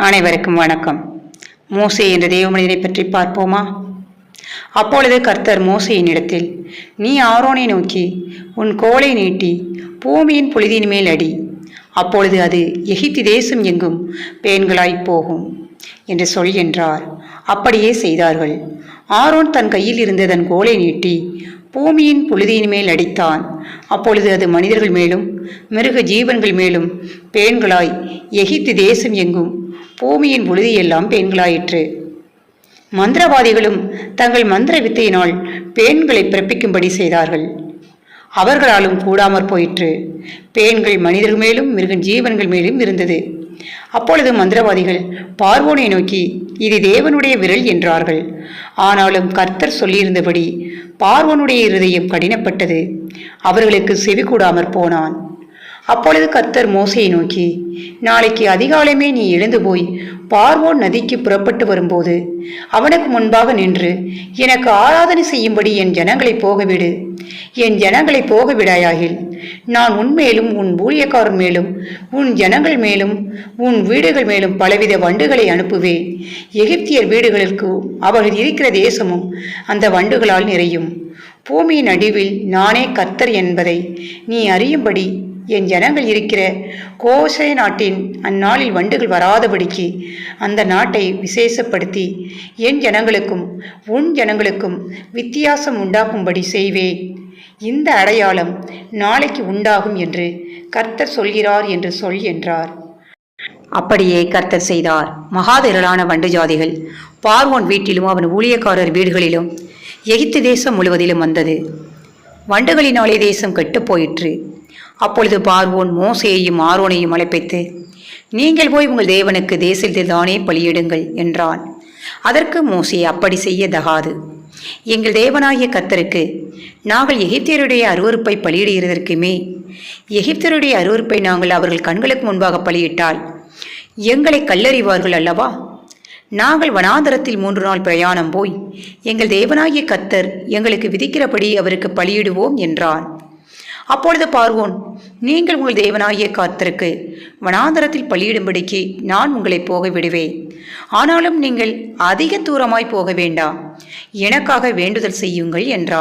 அனைவருக்கும் வணக்கம். மோசே என்ற தேவமனிதனை பற்றி பார்ப்போமா? அப்பொழுது கர்த்தர் மோசையின் இடத்தில் நீ ஆரோனை நோக்கி உன் கோலை நீட்டி பூமியின் புழுதியின் மேல் அடி. அப்பொழுது அது எகித்தி தேசம் எங்கும் பேன்களாய்ப் போகும். என்று சொல் என்றார். அப்படியே செய்தார்கள். ஆரோன் தன் கையில் இருந்த தன் கோலை நீட்டி பூமியின் புழுதியின் மேல் அடித்தான். அப்பொழுது அது மனிதர்கள் மேலும் மிருக ஜீவன்கள் மேலும் பேண்களாய் எகிப்து தேசம் எங்கும் பூமியின் புழுதியெல்லாம் பேண்களாயிற்று. மந்திரவாதிகளும் தங்கள் மந்திர வித்தையினால் பேண்களை பிறப்பிக்கும்படி செய்தார்கள். அவர்களாலும் கூடாமற் போயிற்று. பேண்கள் மனிதர்கள் மேலும் மிருக ஜீவன்கள் மேலும் இருந்தது. அப்பொழுது மந்திரவாதிகள் பார்வோனை நோக்கி இது தேவனுடைய விரல் என்றார்கள். ஆனாலும் கர்த்தர் சொல்லியிருந்தபடி பார்வோனுடைய இருதயம் கடினப்பட்டது. அவர்களுக்கு செவி கூடாமற் போனான். அப்பொழுது கர்த்தர் மோசையை நோக்கி நாளைக்கு அதிகாலமே நீ எழுந்து போய் பார்வோன் நதிக்கு புறப்பட்டு வரும்போது அவனுக்கு முன்பாக நின்று எனக்கு ஆராதனை செய்யும்படி என் ஜனங்களை போகவிடு. என் ஜனங்களை போக விடாயாகில் நான் உன் மேலும் உன் ஊழியக்காரர் மேலும் உன் ஜனங்கள் மேலும் உன் வீடுகள் மேலும் பலவித வண்டுகளை அனுப்புவேன் எகிப்தியர் வீடுகளுக்கு அவர்கள் இருக்கிற தேசமும் அந்த வண்டுகளால் நிறையும். பூமியின் நடுவில் நானே கர்த்தர் என்பதை நீ அறியும்படி என் ஜனங்கள் இருக்கிற கோசை நாட்டின் அந்நாளில் வண்டுகள் வராதபடிக்கு அந்த நாட்டை விசேஷப்படுத்தி என் ஜனங்களுக்கும் உன் ஜனங்களுக்கும் வித்தியாசம் உண்டாக்கும்படி செய்வேன். இந்த அடையாளம் நாளைக்கு உண்டாகும் என்று கர்த்தர் சொல்கிறார் என்று சொல் என்றார். அப்படியே கர்த்தர் செய்தார். மகாதிரளான வண்டு ஜாதிகள் பார்வோன் வீட்டிலும் அவன் ஊழியக்காரர் வீடுகளிலும் எகிப்து தேசம் முழுவதிலும் வந்தது. வண்டுகளினாலே தேசம் கெட்டுப் போயிற்று. அப்பொழுது பார்வோன் மோசையையும் ஆரோனையும் அழைப்பித்து நீங்கள் போய் உங்கள் தேவனுக்கு தேசத்தில் தானே பலியிடுங்கள் என்றான். அதற்கு மோசே அப்படி செய்ய தகாது எங்கள் தேவனாகிய கத்தருக்கு நாங்கள் எகிப்தியருடைய அருவருப்பை பலியிடுகிறதற்குமே எகிப்தியருடைய அருவருப்பை நாங்கள் அவர்கள் கண்களுக்கு முன்பாக பலியிட்டால் எங்களை கல்லறிவார்கள் அல்லவா? நாங்கள் வனாந்தரத்தில் மூன்று நாள் பிரயாணம் போய் எங்கள் தேவனாகிய கத்தர் எங்களுக்கு விதிக்கிறபடி அவருக்கு பலியிடுவோம் என்றான். அப்பொழுது பார்வோன் நீங்கள் உங்கள் தேவனாகிய காத்திருக்கு. வனாந்தரத்தில் பலியிடும்படிக்கு நான் உங்களை போக விடுவேன் ஆனாலும் நீங்கள் அதிக தூரமாய் போக வேண்டாம் எனக்காக வேண்டுதல் செய்யுங்கள் என்றான்.